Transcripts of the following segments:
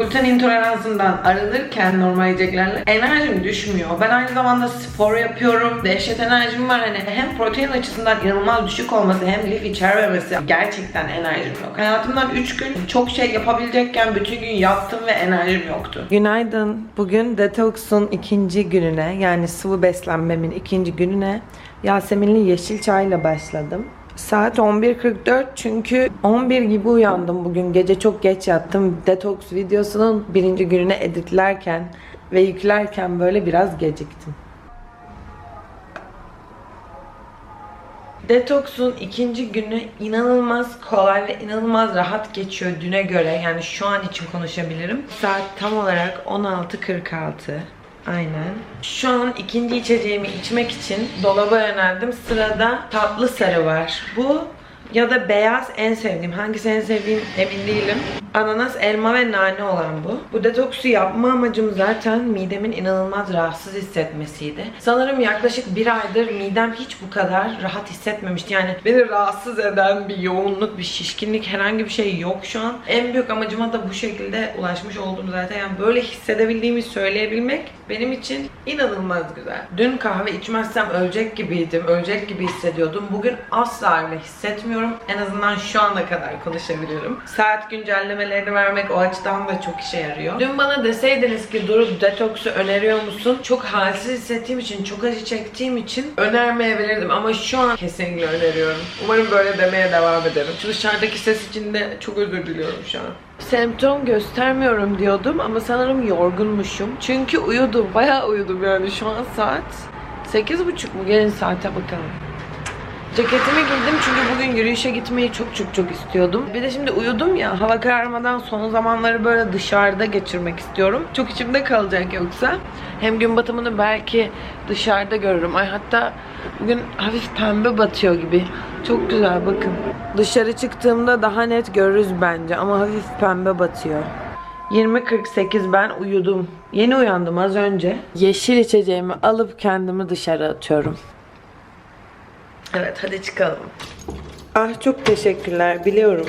Gluten intoleransından arınırken normal yiyeceklerle enerjim düşmüyor. Ben aynı zamanda spor yapıyorum. Dehşet enerjim var. Hani hem protein açısından inanılmaz düşük olması hem lif içermemesi gerçekten enerjim yok. Hayatımdan 3 gün çok şey yapabilecekken bütün gün yattım ve enerjim yoktu. Günaydın. Bugün detoks'un ikinci gününe yani sıvı beslenmemin ikinci gününe Yasemin'li yeşil çayla başladım. Saat 11.44 çünkü 11 gibi uyandım bugün. Gece çok geç yattım. Detoks videosunun birinci gününe editlerken ve yüklerken böyle biraz geciktim. Detoks'un ikinci günü inanılmaz kolay ve inanılmaz rahat geçiyor düne göre. Yani şu an için konuşabilirim. Saat tam olarak 16.46. Aynen. Şu an ikinci içeceğimi içmek için dolaba yöneldim. Sırada tatlı sarı var. Bu ya da beyaz en sevdiğim. Hangisi en sevdiğim emin değilim. Ananas, elma ve nane olan bu. Bu detoksu yapma amacım zaten midemin inanılmaz rahatsız hissetmesiydi. Sanırım yaklaşık bir aydır midem hiç bu kadar rahat hissetmemişti. Yani beni rahatsız eden bir yoğunluk, bir şişkinlik herhangi bir şey yok şu an. En büyük amacıma da bu şekilde ulaşmış oldum zaten. Yani böyle hissedebildiğimi söyleyebilmek benim için inanılmaz güzel. Dün kahve içmezsem ölecek gibiydim. Ölecek gibi hissediyordum. Bugün asla öyle hissetmiyorum. En azından şu ana kadar konuşabiliyorum. Saat güncellemelerini vermek o açıdan da çok işe yarıyor. Dün bana deseydiniz ki durup detoksu öneriyor musun? Çok halsiz hissettiğim için, çok acı çektiğim için önermeyebilirdim. Ama şu an kesinlikle öneriyorum. Umarım böyle demeye devam ederim. Şu dışarıdaki ses için de çok özür diliyorum şu an. Semptom göstermiyorum diyordum ama sanırım yorgunmuşum. Çünkü uyudum. Bayağı uyudum yani şu an saat 8.30 mu? Gelin saate bakalım. Ceketimi giydim çünkü bugün yürüyüşe gitmeyi çok çok çok istiyordum. Bir de şimdi uyudum ya hava kararmadan son zamanları böyle dışarıda geçirmek istiyorum. Çok içimde kalacak yoksa. Hem gün batımını belki dışarıda görürüm. Ay hatta bugün hafif pembe batıyor gibi. Çok güzel bakın. Dışarı çıktığımda daha net görürüz bence ama hafif pembe batıyor. 20.48 ben uyudum. Yeni uyandım az önce. Yeşil içeceğimi alıp kendimi dışarı atıyorum. Evet hadi çıkalım. Ah çok teşekkürler biliyorum.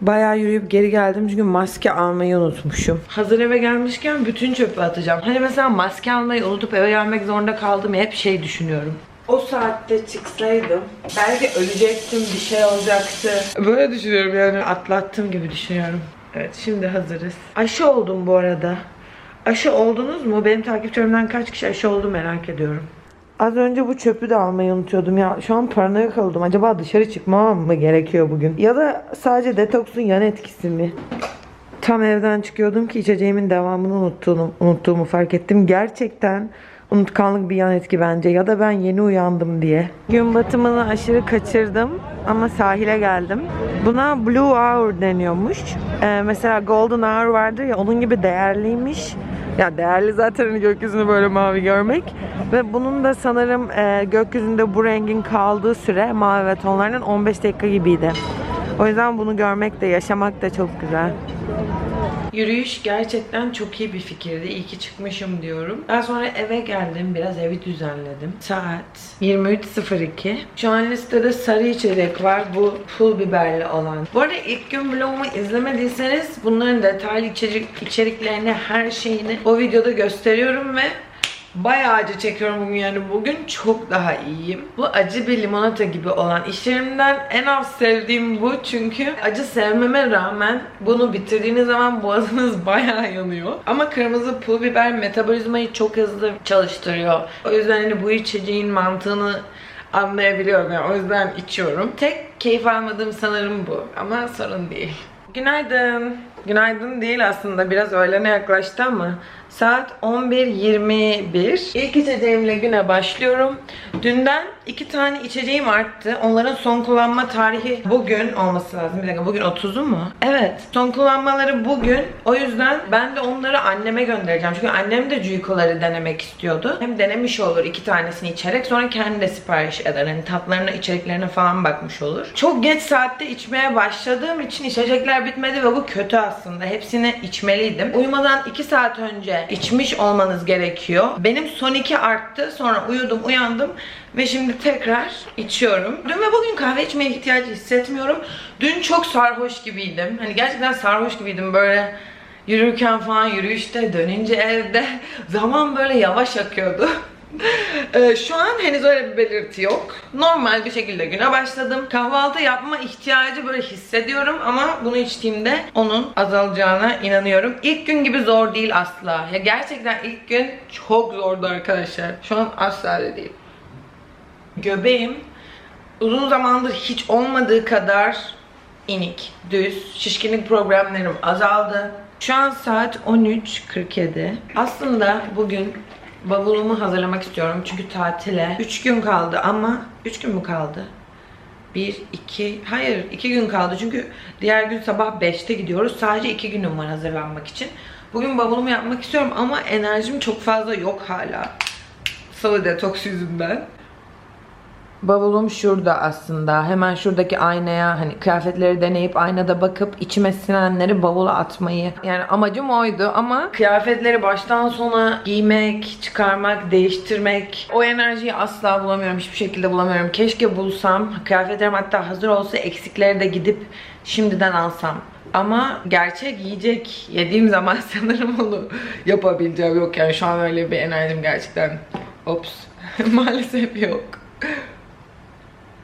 Bayağı yürüyüp geri geldim çünkü maske almayı unutmuşum. Hazır eve gelmişken bütün çöpü atacağım. Hani mesela maske almayı unutup eve gelmek zorunda kaldım hep şey düşünüyorum. O saatte çıksaydım belki ölecektim bir şey olacaktı. Böyle düşünüyorum yani atlattım gibi düşünüyorum. Evet şimdi hazırız. Aşı oldum bu arada. Aşı oldunuz mu? Benim takipçilerimden kaç kişi aşı oldu merak ediyorum. Az önce bu çöpü de almayı unutuyordum ya. Şu an paranoya kaldım. Acaba dışarı çıkmam mı gerekiyor bugün? Ya da sadece detoksun yan etkisi mi? Tam evden çıkıyordum ki içeceğimin devamını unuttuğumu, unuttuğumu fark ettim. Gerçekten unutkanlık bir yan etki bence. Ya da ben yeni uyandım diye. Gün batımını aşırı kaçırdım ama sahile geldim. Buna Blue Hour deniyormuş. Ee, mesela Golden Hour vardır ya onun gibi değerliymiş. Ya değerli zaten gökyüzünü böyle mavi görmek. Ve bunun da sanırım e, gökyüzünde bu rengin kaldığı süre mavi ve tonlarının 15 dakika gibiydi. O yüzden bunu görmek de yaşamak da çok güzel. Yürüyüş gerçekten çok iyi bir fikirdi. İyi ki çıkmışım diyorum. Daha sonra eve geldim. Biraz evi düzenledim. Saat 23.02. Şu an listede sarı içecek var. Bu pul biberli olan. Bu arada ilk gün vlogumu izlemediyseniz bunların detaylı içerik, içeriklerini, her şeyini o videoda gösteriyorum ve Bayağı acı çekiyorum bugün yani bugün çok daha iyiyim. Bu acı bir limonata gibi olan işlerimden en az sevdiğim bu çünkü acı sevmeme rağmen bunu bitirdiğiniz zaman boğazınız bayağı yanıyor. Ama kırmızı pul biber metabolizmayı çok hızlı çalıştırıyor. O yüzden hani bu içeceğin mantığını anlayabiliyorum yani o yüzden içiyorum. Tek keyif almadığım sanırım bu ama sorun değil. Günaydın. Günaydın değil aslında biraz öğlene yaklaştı ama saat 11.21. İlk içeceğimle güne başlıyorum. Dünden iki tane içeceğim arttı. Onların son kullanma tarihi bugün olması lazım. Bir dakika bugün 30'u mu? Evet. Son kullanmaları bugün. O yüzden ben de onları anneme göndereceğim. Çünkü annem de Cuyko'ları denemek istiyordu. Hem denemiş olur iki tanesini içerek sonra kendi de sipariş eder. Hani tatlarına, içeriklerine falan bakmış olur. Çok geç saatte içmeye başladığım için içecekler bitmedi ve bu kötü aslında. Hepsini içmeliydim. Uyumadan 2 saat önce içmiş olmanız gerekiyor. Benim son 2 arttı. Sonra uyudum, uyandım ve şimdi tekrar içiyorum. Dün ve bugün kahve içmeye ihtiyacı hissetmiyorum. Dün çok sarhoş gibiydim. Hani gerçekten sarhoş gibiydim böyle yürürken falan yürüyüşte, dönünce evde zaman böyle yavaş akıyordu. Ee, Şu an henüz öyle bir belirti yok. Normal bir şekilde güne başladım. Kahvaltı yapma ihtiyacı böyle hissediyorum ama bunu içtiğimde onun azalacağına inanıyorum. İlk gün gibi zor değil asla. Ya gerçekten ilk gün çok zordu arkadaşlar. Şu an asla öyle değil. Göbeğim uzun zamandır hiç olmadığı kadar inik, düz, şişkinlik problemlerim azaldı. Şu an saat 13.47. Aslında bugün bavulumu hazırlamak istiyorum çünkü tatile 3 gün kaldı ama 3 gün mü kaldı? 1, 2, hayır 2 gün kaldı çünkü diğer gün sabah 5'te gidiyoruz. Sadece 2 günüm var hazırlanmak için. Bugün bavulumu yapmak istiyorum ama enerjim çok fazla yok hala. Sıvı detoks yüzünden. Bavulum şurada aslında. Hemen şuradaki aynaya hani kıyafetleri deneyip aynada bakıp içime sinenleri bavula atmayı. Yani amacım oydu ama kıyafetleri baştan sona giymek, çıkarmak, değiştirmek o enerjiyi asla bulamıyorum. Hiçbir şekilde bulamıyorum. Keşke bulsam. Kıyafetlerim hatta hazır olsa eksikleri de gidip şimdiden alsam. Ama gerçek yiyecek yediğim zaman sanırım onu yapabileceğim yok yani şu an öyle bir enerjim gerçekten ops maalesef yok.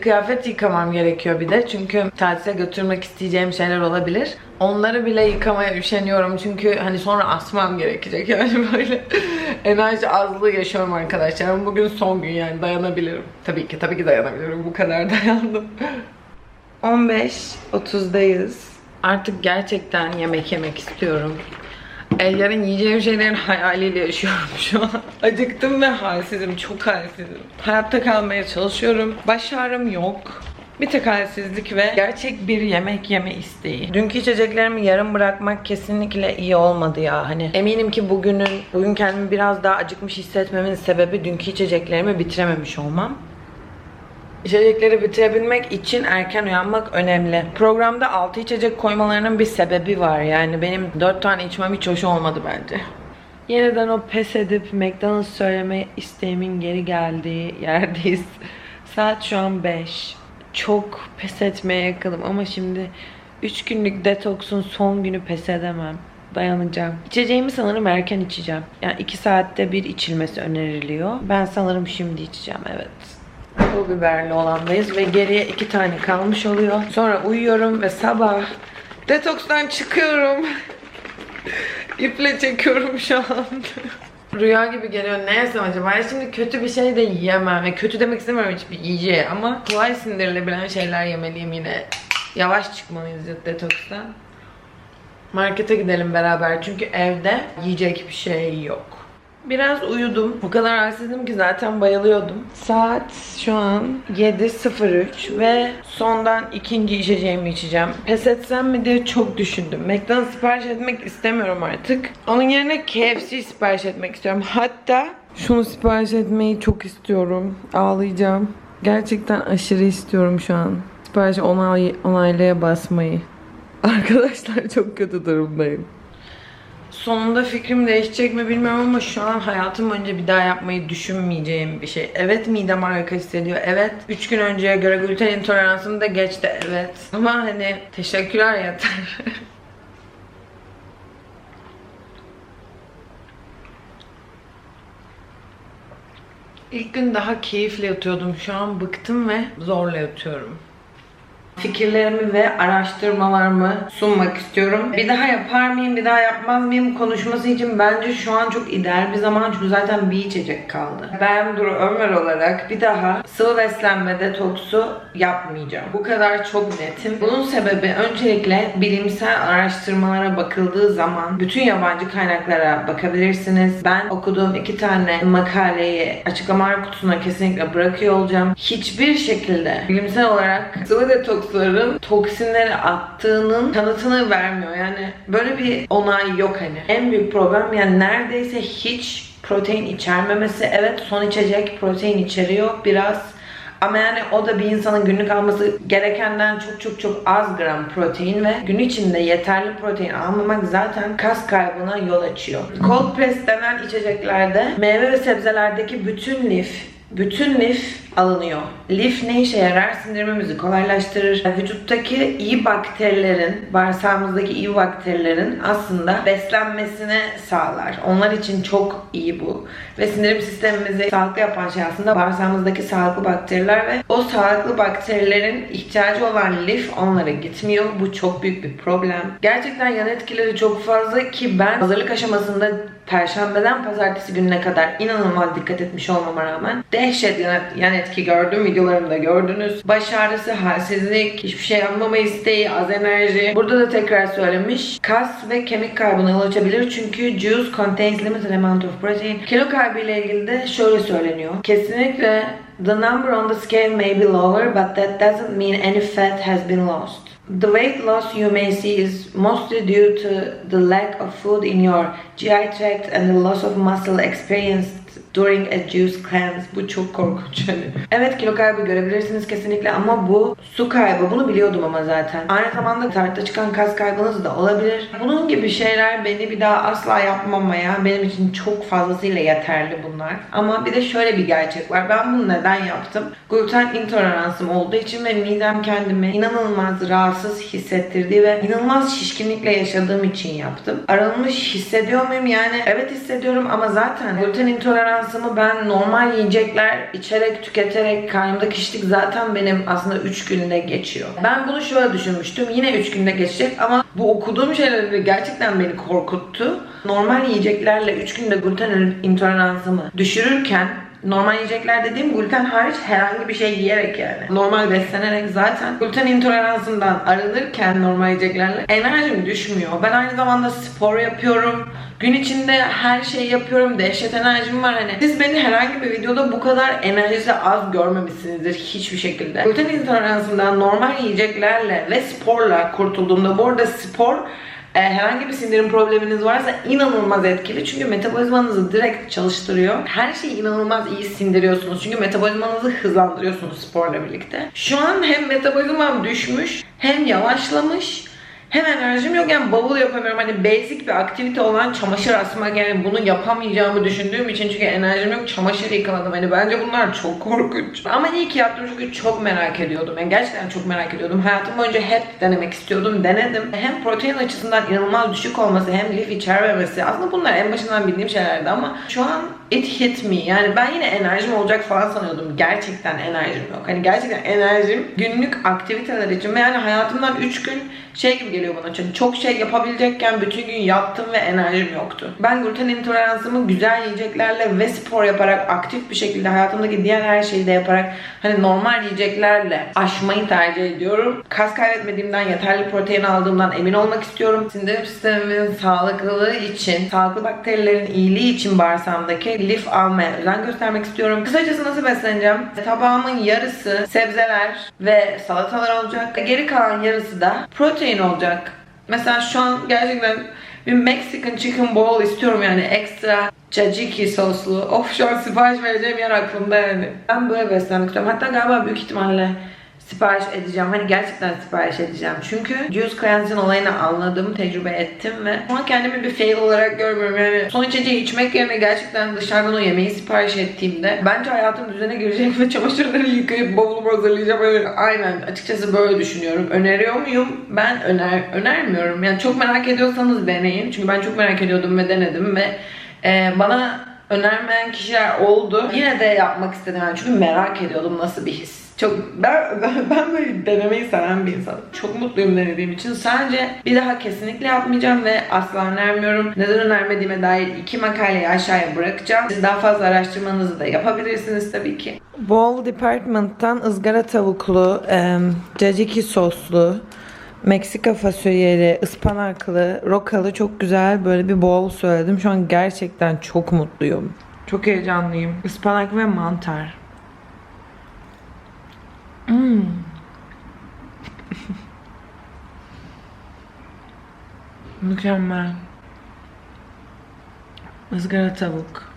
Kıyafet yıkamam gerekiyor bir de çünkü tatile götürmek isteyeceğim şeyler olabilir. Onları bile yıkamaya üşeniyorum çünkü hani sonra asmam gerekecek yani böyle enerji azlığı yaşıyorum arkadaşlar. Bugün son gün yani dayanabilirim. Tabii ki tabii ki dayanabilirim. Bu kadar dayandım. 15.30'dayız. Artık gerçekten yemek yemek istiyorum. E, yarın yiyeceğim şeylerin hayaliyle yaşıyorum şu an. Acıktım ve halsizim, çok halsizim. Hayatta kalmaya çalışıyorum. Baş ağrım yok. Bir tek halsizlik ve gerçek bir yemek yeme isteği. Dünkü içeceklerimi yarım bırakmak kesinlikle iyi olmadı ya. Hani eminim ki bugünün, bugün kendimi biraz daha acıkmış hissetmemin sebebi dünkü içeceklerimi bitirememiş olmam. İçecekleri bitirebilmek için erken uyanmak önemli. Programda 6 içecek koymalarının bir sebebi var. Yani benim 4 tane içmem hiç hoş olmadı bence. Yeniden o pes edip McDonald's söyleme isteğimin geri geldiği yerdeyiz. Saat şu an 5. Çok pes etmeye yakınım ama şimdi 3 günlük detoksun son günü pes edemem. Dayanacağım. İçeceğimi sanırım erken içeceğim. Yani 2 saatte bir içilmesi öneriliyor. Ben sanırım şimdi içeceğim evet. Pul biberli olandayız ve geriye iki tane kalmış oluyor. Sonra uyuyorum ve sabah detokstan çıkıyorum. İple çekiyorum şu an. Rüya gibi geliyor. Ne yesem acaba? Ya şimdi kötü bir şey de yiyemem. Ve kötü demek istemiyorum hiçbir yiyeceği ama kolay sindirilebilen şeyler yemeliyim yine. Yavaş çıkmalıyız detokstan. Markete gidelim beraber çünkü evde yiyecek bir şey yok. Biraz uyudum. O kadar halsizdim ki zaten bayılıyordum. Saat şu an 7.03 ve sondan ikinci içeceğimi içeceğim. Pes etsem mi diye çok düşündüm. McDonald's sipariş etmek istemiyorum artık. Onun yerine KFC sipariş etmek istiyorum. Hatta şunu sipariş etmeyi çok istiyorum. Ağlayacağım. Gerçekten aşırı istiyorum şu an. Sipariş onay, onaylaya basmayı. Arkadaşlar çok kötü durumdayım. Sonunda fikrim değişecek mi bilmiyorum ama şu an hayatım boyunca bir daha yapmayı düşünmeyeceğim bir şey. Evet midem harika hissediyor. Evet 3 gün önceye göre gluten intoleransım da geçti. Evet. Ama hani teşekkürler yeter. İlk gün daha keyifle yatıyordum. Şu an bıktım ve zorla yatıyorum fikirlerimi ve araştırmalarımı sunmak istiyorum. Bir daha yapar mıyım, bir daha yapmaz mıyım konuşması için bence şu an çok ideal bir zaman çünkü zaten bir içecek kaldı. Ben Duru Ömer olarak bir daha sıvı beslenme detoksu yapmayacağım. Bu kadar çok netim. Bunun sebebi öncelikle bilimsel araştırmalara bakıldığı zaman bütün yabancı kaynaklara bakabilirsiniz. Ben okuduğum iki tane makaleyi açıklama kutusuna kesinlikle bırakıyor olacağım. Hiçbir şekilde bilimsel olarak sıvı detoks toksların toksinleri attığının kanıtını vermiyor. Yani böyle bir onay yok hani. En büyük problem yani neredeyse hiç protein içermemesi. Evet son içecek protein içeriyor biraz. Ama yani o da bir insanın günlük alması gerekenden çok çok çok az gram protein ve gün içinde yeterli protein almamak zaten kas kaybına yol açıyor. Cold press denen içeceklerde meyve ve sebzelerdeki bütün lif bütün lif alınıyor. Lif ne işe yarar? Sindirimimizi kolaylaştırır. Vücuttaki iyi bakterilerin, bağırsağımızdaki iyi bakterilerin aslında beslenmesine sağlar. Onlar için çok iyi bu. Ve sindirim sistemimizi sağlıklı yapan şey aslında bağırsağımızdaki sağlıklı bakteriler ve o sağlıklı bakterilerin ihtiyacı olan lif onlara gitmiyor. Bu çok büyük bir problem. Gerçekten yan etkileri çok fazla ki ben hazırlık aşamasında Perşembeden pazartesi gününe kadar inanılmaz dikkat etmiş olmama rağmen dehşet yan, yan etki gördüm. Videolarımda gördünüz. Baş ağrısı, halsizlik, hiçbir şey yapmama isteği, az enerji. Burada da tekrar söylemiş. Kas ve kemik kaybına yol açabilir çünkü juice contains limited amount of protein. Kilo kaybı ile ilgili de şöyle söyleniyor. Kesinlikle the number on the scale may be lower but that doesn't mean any fat has been lost. The weight loss you may see is mostly due to the lack of food in your GI tract and the loss of muscle experienced during a juice cleanse. Bu çok korkunç. Hani. evet kilo kaybı görebilirsiniz kesinlikle ama bu su kaybı. Bunu biliyordum ama zaten. Aynı zamanda tartta çıkan kas kaybınız da olabilir. Bunun gibi şeyler beni bir daha asla yapmamaya benim için çok fazlasıyla yeterli bunlar. Ama bir de şöyle bir gerçek var. Ben bunu neden yaptım? Gluten intoleransım olduğu için ve midem kendimi inanılmaz rahatsız hissettirdiği ve inanılmaz şişkinlikle yaşadığım için yaptım. Arınmış hissediyor muyum? Yani evet hissediyorum ama zaten gluten intoleransımı ben normal yiyecekler içerek, tüketerek karnımdaki şişlik zaten benim aslında 3 günde geçiyor. Ben bunu şöyle düşünmüştüm. Yine 3 günde geçecek ama bu okuduğum şeyler gerçekten beni korkuttu. Normal yiyeceklerle 3 günde gluten intoleransımı düşürürken Normal yiyecekler dediğim gluten hariç herhangi bir şey yiyerek yani. Normal beslenerek zaten gluten intoleransından arınırken normal yiyeceklerle enerjim düşmüyor. Ben aynı zamanda spor yapıyorum. Gün içinde her şeyi yapıyorum. Dehşet enerjim var hani. Siz beni herhangi bir videoda bu kadar enerjisi az görmemişsinizdir hiçbir şekilde. Gluten intoleransından normal yiyeceklerle ve sporla kurtulduğumda bu arada spor e, herhangi bir sindirim probleminiz varsa inanılmaz etkili. Çünkü metabolizmanızı direkt çalıştırıyor. Her şeyi inanılmaz iyi sindiriyorsunuz. Çünkü metabolizmanızı hızlandırıyorsunuz sporla birlikte. Şu an hem metabolizmam düşmüş hem yavaşlamış hem enerjim yok yani bavul yapamıyorum. Hani basic bir aktivite olan çamaşır asmak yani bunu yapamayacağımı düşündüğüm için çünkü enerjim yok çamaşır yıkamadım. Hani bence bunlar çok korkunç. Ama iyi ki yaptım çünkü çok merak ediyordum. Yani gerçekten çok merak ediyordum. Hayatım boyunca hep denemek istiyordum. Denedim. Hem protein açısından inanılmaz düşük olması hem lif içermemesi. Aslında bunlar en başından bildiğim şeylerdi ama şu an it hit me. Yani ben yine enerjim olacak falan sanıyordum. Gerçekten enerjim yok. Hani gerçekten enerjim günlük aktiviteler için ve yani hayatımdan 3 gün şey gibi geliyor bana çünkü çok şey yapabilecekken bütün gün yattım ve enerjim yoktu. Ben gluten intoleransımı güzel yiyeceklerle ve spor yaparak aktif bir şekilde hayatımdaki diğer her şeyi de yaparak hani normal yiyeceklerle aşmayı tercih ediyorum. Kas kaybetmediğimden yeterli protein aldığımdan emin olmak istiyorum. Sindirim sistemimin sağlıklılığı için, sağlıklı bakterilerin iyiliği için bağırsağımdaki lif almaya özen göstermek istiyorum. Kısacası nasıl besleneceğim? Tabağımın yarısı sebzeler ve salatalar olacak. Geri kalan yarısı da protein olacak. Mesela şu an gerçekten bir Mexican chicken bowl istiyorum yani ekstra tzatziki soslu. Of şu an sipariş vereceğim yer aklımda yani. Ben böyle beslenmek istiyorum. Hatta galiba büyük ihtimalle sipariş edeceğim. Hani gerçekten sipariş edeceğim. Çünkü juice cleanse'in olayını anladım, tecrübe ettim ve şu an kendimi bir fail olarak görmüyorum. Yani son içeceği içmek yerine gerçekten dışarıdan o yemeği sipariş ettiğimde bence hayatım düzene girecek ve çamaşırları yıkayıp bavulumu hazırlayacağım. Öyle, aynen açıkçası böyle düşünüyorum. Öneriyor muyum? Ben öner önermiyorum. Yani çok merak ediyorsanız deneyin. Çünkü ben çok merak ediyordum ve denedim ve e, bana önermeyen kişiler oldu. Yine de yapmak istedim yani çünkü merak ediyordum nasıl bir his. Çok ben, ben, böyle denemeyi seven bir insanım. Çok mutluyum denediğim için. Sadece bir daha kesinlikle yapmayacağım ve asla önermiyorum. Neden önermediğime dair iki makaleyi aşağıya bırakacağım. Siz daha fazla araştırmanızı da yapabilirsiniz tabii ki. Bowl Department'tan ızgara tavuklu, e, caciki soslu, Meksika fasulyeli, ıspanaklı, rokalı çok güzel böyle bir bowl söyledim. Şu an gerçekten çok mutluyum. Çok heyecanlıyım. Ispanak ve mantar. Mm. Mükemmel. Izgara tavuk.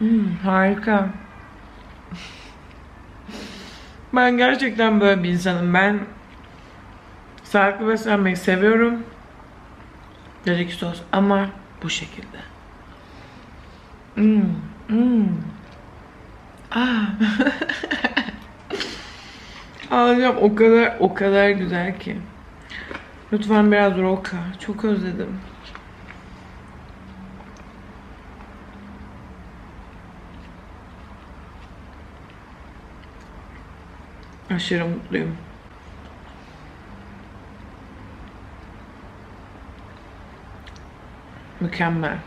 Mm, harika. Ben gerçekten böyle bir insanım. Ben sağlıklı beslenmeyi seviyorum. Dedik sos ama bu şekilde. Hmm. Hmm. Ah. Ağlayacağım o kadar o kadar güzel ki. Lütfen biraz roka. Çok özledim. Aşırı mutluyum. Mükemmel.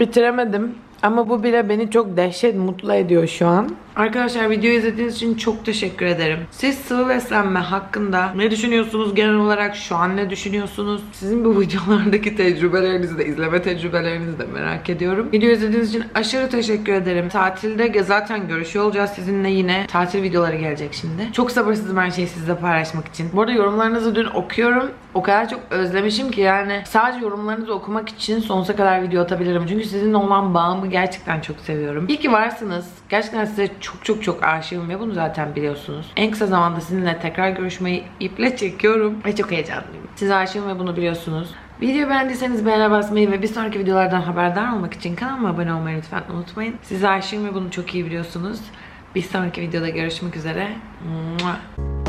Bitiremedim. Ama bu bile beni çok dehşet mutlu ediyor şu an. Arkadaşlar videoyu izlediğiniz için çok teşekkür ederim. Siz sıvı beslenme hakkında ne düşünüyorsunuz genel olarak? Şu an ne düşünüyorsunuz? Sizin bu videolardaki tecrübelerinizi de, izleme tecrübelerinizi de merak ediyorum. Video izlediğiniz için aşırı teşekkür ederim. Tatilde zaten görüşüyor olacağız sizinle yine. Tatil videoları gelecek şimdi. Çok sabırsızım her şeyi sizle paylaşmak için. Bu arada yorumlarınızı dün okuyorum. O kadar çok özlemişim ki yani sadece yorumlarınızı okumak için sonsuza kadar video atabilirim. Çünkü sizinle olan bağımı gerçekten çok seviyorum. İyi ki varsınız. Gerçekten size çok çok çok aşığım ve bunu zaten biliyorsunuz. En kısa zamanda sizinle tekrar görüşmeyi iple çekiyorum ve çok heyecanlıyım. Size aşığım ve bunu biliyorsunuz. Videoyu beğendiyseniz beğene basmayı ve bir sonraki videolardan haberdar olmak için kanalıma abone olmayı lütfen unutmayın. Size aşığım ve bunu çok iyi biliyorsunuz. Bir sonraki videoda görüşmek üzere. Mua.